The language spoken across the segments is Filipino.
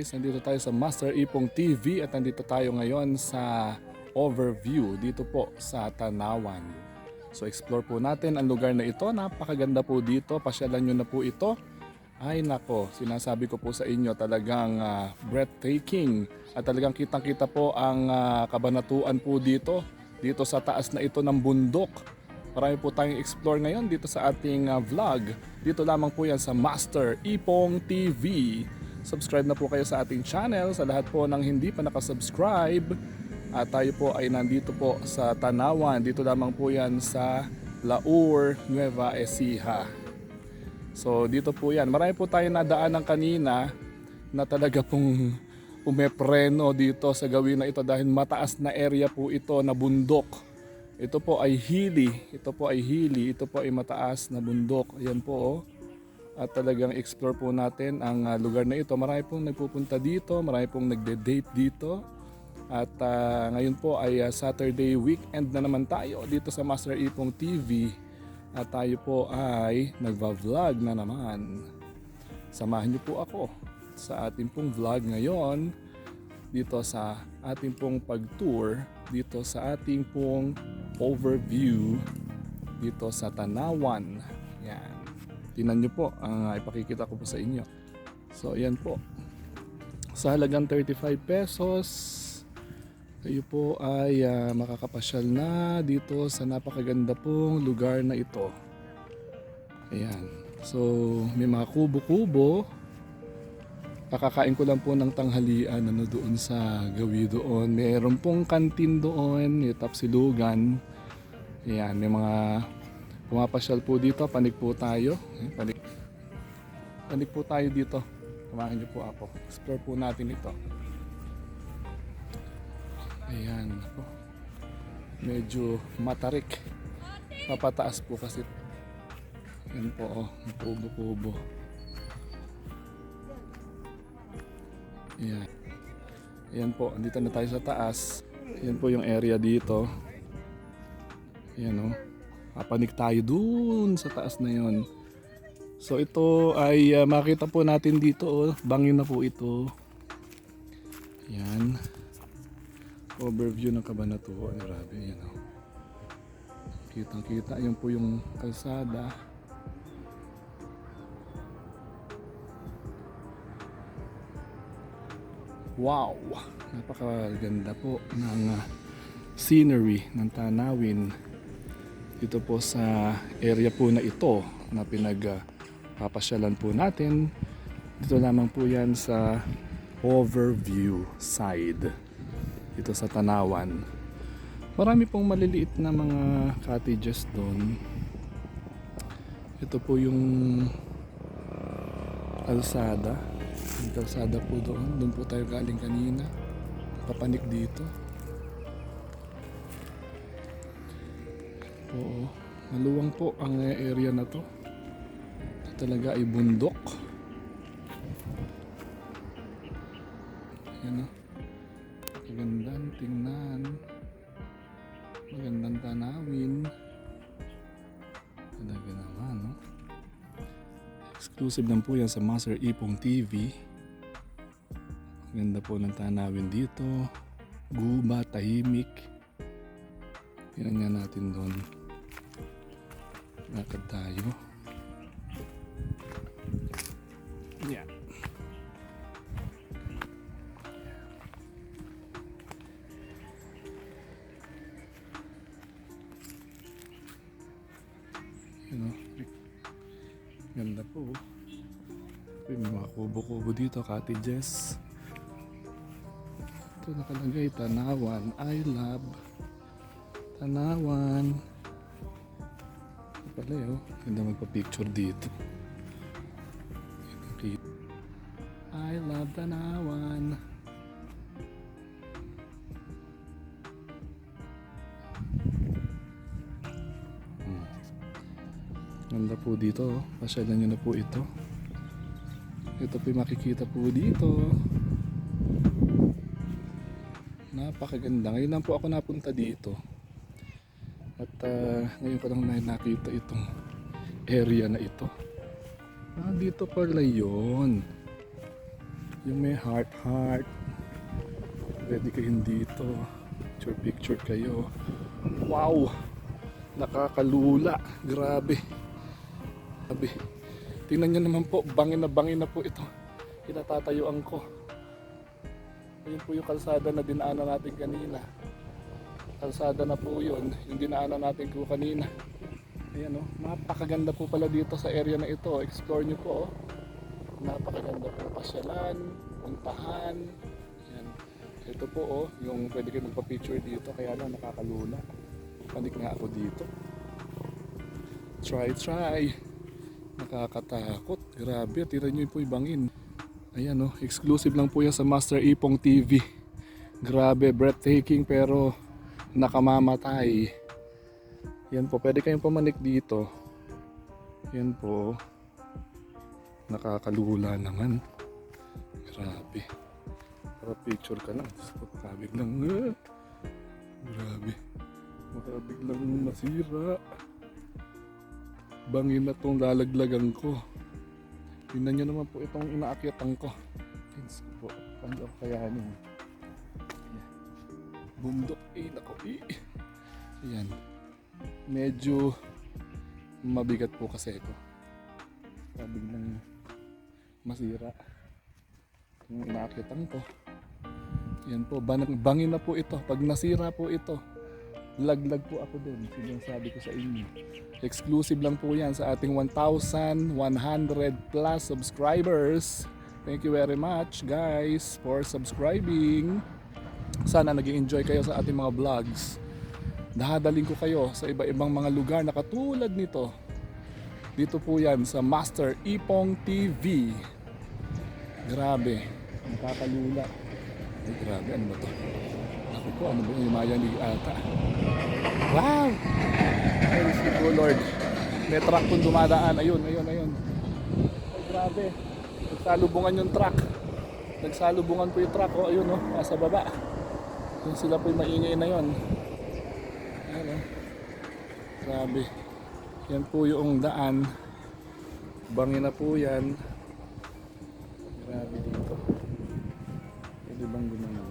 Guys. Nandito tayo sa Master Ipong TV at nandito tayo ngayon sa overview dito po sa Tanawan. So explore po natin ang lugar na ito. Napakaganda po dito. Pasyalan nyo na po ito. Ay nako, sinasabi ko po sa inyo talagang ah, breathtaking at talagang kitang-kita po ang ah, kabanatuan po dito dito sa taas na ito ng bundok. Marami po tayong explore ngayon dito sa ating ah, vlog. Dito lamang po yan sa Master Ipong TV. Subscribe na po kayo sa ating channel. Sa lahat po ng hindi pa nakasubscribe. At tayo po ay nandito po sa Tanawan. Dito lamang po yan sa Laur, Nueva Ecija. So dito po yan. Marami po tayo nadaanan kanina na talaga pong umepreno dito sa gawin na ito dahil mataas na area po ito na bundok. Ito po ay hili. Ito po ay hili. Ito po ay mataas na bundok. Ayan po oh. At talagang explore po natin ang ah, lugar na ito. Marami pong nagpupunta dito. Marami pong nagde-date dito. At ah, ngayon po ay ah, Saturday weekend na naman tayo dito sa Master Ipong TV. At tayo po ay nagva-vlog na naman. Samahan niyo po ako sa ating pong vlog ngayon dito sa ating pong pag-tour dito sa ating pong overview dito sa Tanawan. Yan. Tingnan niyo po ang uh, ipakikita ko po sa inyo. So yan po. Sa halagang 35 pesos kayo po ay ah, makakapasyal na dito sa napakaganda pong lugar na ito. Ayan. So, may mga kubo-kubo. Kakakain ko lang po ng tanghalian ano doon sa gawi doon. Meron pong kantin doon, may tapsilugan. Ayan, may mga pumapasyal po dito. Panig po tayo. Ayan, Panig, panig po tayo dito. Samahan niyo po ako. Explore po natin ito. Ayan po. Medyo matarik. Papataas po kasi. Yan po oh, kubo-kubo. Ayan. Ayan po, andito na tayo sa taas. Ayan po yung area dito. Ayan oh. Papanik tayo dun sa taas na yon. So ito ay ah, makita po natin dito oh. Bangin na po ito. Ayan overview ng Kabanatuan. Grabe yan oh. Kitang kita. Yan po yung kalsada. Wow! Napakaganda po ng ah, scenery ng tanawin dito po sa area po na ito na pinagpapasyalan po natin. Dito lamang po yan sa overview side dito sa Tanawan. Marami pong maliliit na mga cottages doon. Ito po yung kalsada. Yung kalsada po doon. Doon po tayo galing kanina. Papanik dito. Oo. Maluwang po ang area na to. Talaga ay bundok. Yan o. Magandang tingnan. Magandang tanawin. Talaga naman, no? Exclusive lang po yan sa Master Ipong TV. Ganda po ng tanawin dito. Guba, tahimik. Tingnan nga natin doon. Lakad tayo. Yeah. Yun o. Ganda po. oh. May mga kubo-kubo dito, cottages. Ito nakalagay, Tanawan. I love Tanawan. Pala eh, oh. Ganda magpa-picture dito. I love Tanawan. Hmm. Ganda po dito. oh. Pasyalan nyo na po ito. Ito po yung makikita po dito. Napakaganda. Ngayon lang po ako napunta dito. Ah, ngayon ko lang na nakita itong area na ito. Ah, dito pala yun. Yung may heart heart. Pwede kayong dito. Picture picture kayo. Wow! Nakakalula. Grabe. Grabe. Tingnan nyo naman po, bangin na bangin na po ito. Kinatatayuan ko. Ayun po yung kalsada na dinaanan natin kanina. Kalsada na po yun, yung dinaanan natin ko kanina. Ayan o, napakaganda po pala dito sa area na ito. Explore nyo po oh. Napakaganda po pasyalan, puntahan. Ayan. Ito po oh, yung pwede kayo magpa-picture dito kaya lang nakakalula. Panik nga ako dito. Try, try. Nakakatakot. Grabe, tira nyo po yung bangin. Ayan oh, exclusive lang po yan sa Master Ipong TV. Grabe, breathtaking pero nakamamatay. Yan po, pwede kayong pumanik dito. Yan po. Nakakalula naman. Grabe. Para picture ka lang. Makabig lang. Grabe. Makabig lang masira. Bangin na tong lalaglagan ko. Tingnan nyo naman po itong inaakyatan ko. Pins po. Paano ako kayanin? Bundok. Eh, nako. Eh. Ayan. Medyo mabigat po kasi ito. Biglang masira. Yung inaakyatan ko. Yan po. Ban- bangin na po ito. Pag nasira po ito, laglag po ako dun. Sinasabi ko sa inyo. Exclusive lang po yan sa ating 1,100 plus subscribers. Thank you very much guys for subscribing. Sana nag enjoy kayo sa ating mga vlogs. Dahadaling ko kayo sa iba-ibang mga lugar na katulad nito. Dito po yan sa Master Ipong TV. Grabe. Nakakalula. Ay grabe, ano ba to? Ako po, ano ba yung mayanig ata? Wow! Praise you Lord. May truck pong dumadaan. Ayun, ayun, ayun. Ay grabe. Nagsalubungan yung truck. Nagsalubungan po yung truck. Oh, ayun oh, nasa baba. Yung sila po yung maingay na yun. Ayun oh. Grabe. Yan po yung daan. Bangin na po yan. Grabe dito. Pwede bang gumanon?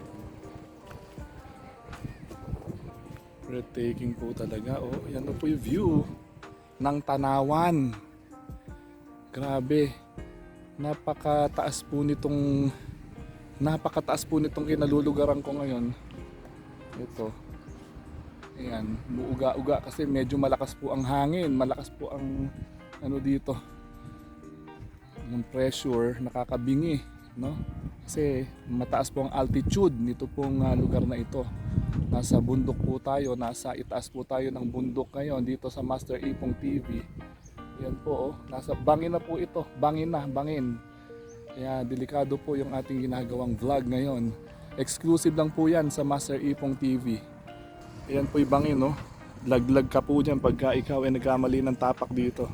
Breathtaking po talaga. Oh, yan na po yung view ng Tanawan. Grabe. Napakataas po nitong napakataas po nitong kinalulugaran ko ngayon. Ito. Ayan, muuga-uga kasi medyo malakas po ang hangin, malakas po ang ano dito. Yung pressure nakakabingi, no? Kasi mataas po ang altitude nito pong ah, lugar na ito. Nasa bundok po tayo, nasa itaas po tayo ng bundok ngayon dito sa Master Ipong TV. Yan po, oh, nasa bangin na po ito, bangin na, bangin. Kaya delikado po yung ating ginagawang vlog ngayon. Exclusive lang po yan sa Master Ipong TV. Ayan po yung bangin, no? Laglag ka po dyan pagka ikaw ay nagkamali ng tapak dito.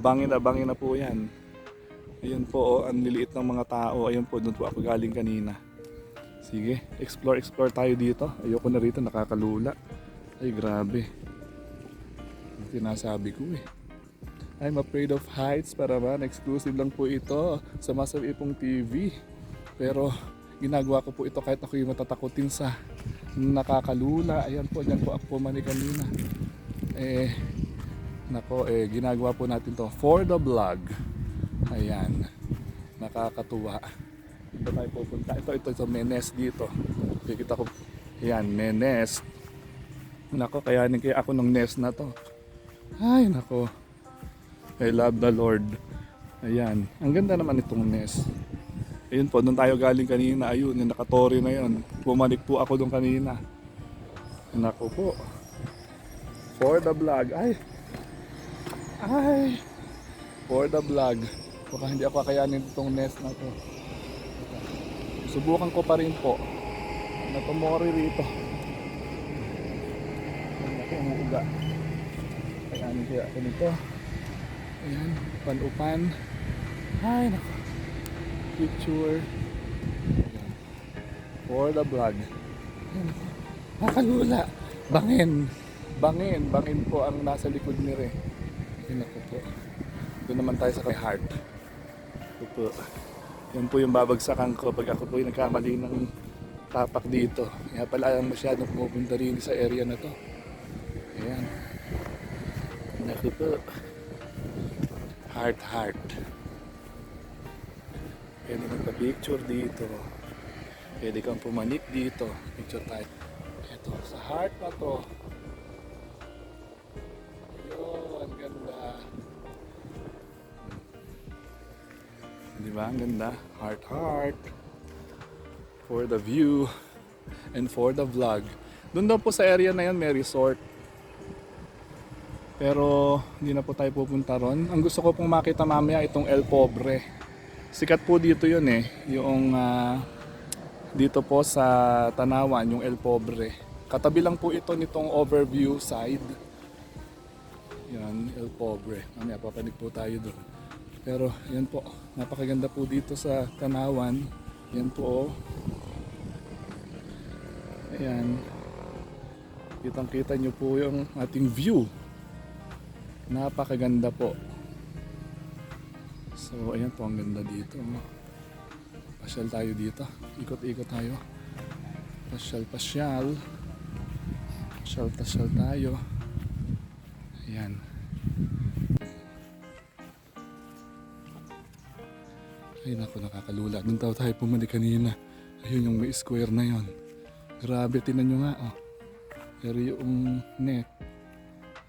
Bangin na, bangin na po yan. Ayan po, oh, ang liliit ng mga tao. Ayan po, doon po ako galing kanina. Sige, explore, explore tayo dito. Ayoko na rito, nakakalula. Ay, grabe. Ang sinasabi ko eh. I'm afraid of heights para man. Exclusive lang po ito sa Master Ipong TV. Pero ginagawa ko po ito kahit ako yung matatakutin sa nakakalula. Ayan po, dyan po ako pumani kanina. Eh, nako, eh, ginagawa po natin to for the vlog. Ayan, nakakatuwa. Dito tayo pupunta. Ito, ito, ito, may nest dito. Kikita ko, ayan, may nest. Nako, kayanin kaya ako ng nest na to. Ay, nako. I love the Lord. Ayan, ang ganda naman itong nest. Ayun po, doon tayo galing kanina. Ayun, yung nakatori na yun. Bumalik po ako doon kanina. Nako po. For the vlog. Ay. Ay. For the vlog. Baka hindi ako kakayanin itong nest na to. Subukan ko pa rin po. Na tumori rito. Ay, Naku, umuuga. Kayanin kaya ako nito. Ayan, panupan. Ay, naku picture for the vlog nakalula bangin bangin bangin po ang nasa likod ni Re yun ako po doon naman tayo sa kay heart ito po Yan po yung babagsakan ko pag ako po yung nagkamali ng tapak dito. Kaya pala masyadong pumupunta rin sa area na to. Ayan. Naku po. Heart, heart. Pwede magpa-picture dito. Pwede kang pumanik dito. Picture tayo. Ito, sa heart na to. Yun, ang ganda. Di ba? Ang ganda. Heart, heart. For the view and for the vlog. Doon daw po sa area na yun may resort. Pero hindi na po tayo pupunta ron. Ang gusto ko pong makita mamaya itong El Pobre. Sikat po dito yun eh. Yung ah, dito po sa Tanawan, yung El Pobre. Katabi lang po ito nitong overview side. Yan, El Pobre. Mamaya papanig po tayo doon. Pero yan po, napakaganda po dito sa Tanawan. Yan po oh. Ayan. Kitang kita nyo po yung ating view. Napakaganda po. So, ayan po ang ganda dito. Pasyal tayo dito. Ikot-ikot tayo. Pasyal-pasyal. Pasyal-pasyal tayo. Ayan. Ay naku, nakakalula. Doon daw tayo pumali kanina. Ayun yung may square na yon. Grabe, tinan nyo nga. Oh. Pero yung net,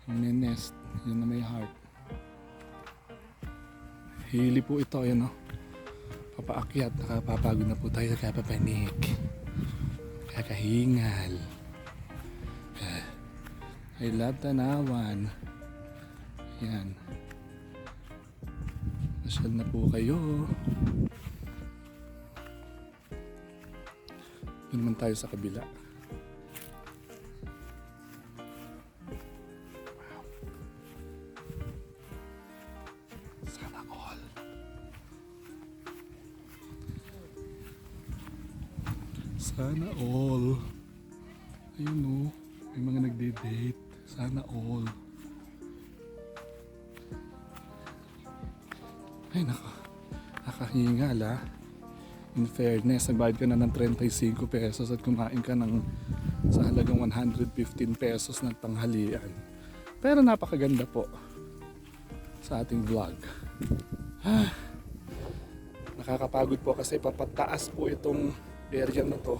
yung nest, yun na may heart. Hili po ito, ayan o. Papaakyat, nakapapagod na po tayo, kakapapanik. Kakahingal. Ah, I love tanawan. Yan. Masyal na po kayo. Doon naman tayo sa kabila. Sana all. Ayun o. May mga nagde-date. Sana all. Ay nako. Nakahingal ah. In fairness, nagbayad ka na ng 35 pesos at kumain ka ng sa halagang 115 pesos ng tanghalian. Pero napakaganda po sa ating vlog. Nakakapagod po kasi papataas po itong area na to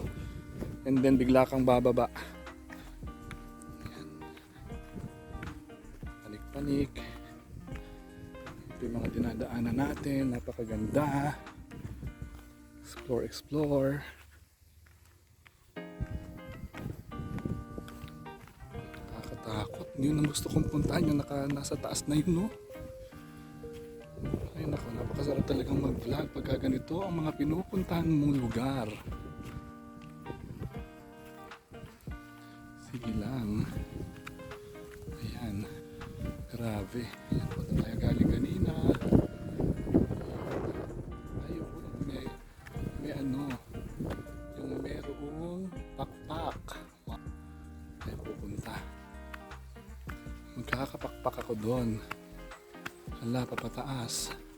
and then bigla kang bababa. Ayan. Panik-panik. Ito yung mga dinadaanan natin. Napakaganda. Explore, explore. Nakakatakot. Yun ang gusto kong puntahan. Yung naka, nasa taas na yun, no? Ay nako, napakasarap talagang mag-vlog pagka ganito ang mga pinupuntahan mong lugar. Sige lang. Ayan. Grabe. Ayan po na tayo galing kanina. Ayun po, may, may ano, yung merong pakpak. Wow. Tayo pupunta. Magkakapakpak ako doon. Hala, papataas.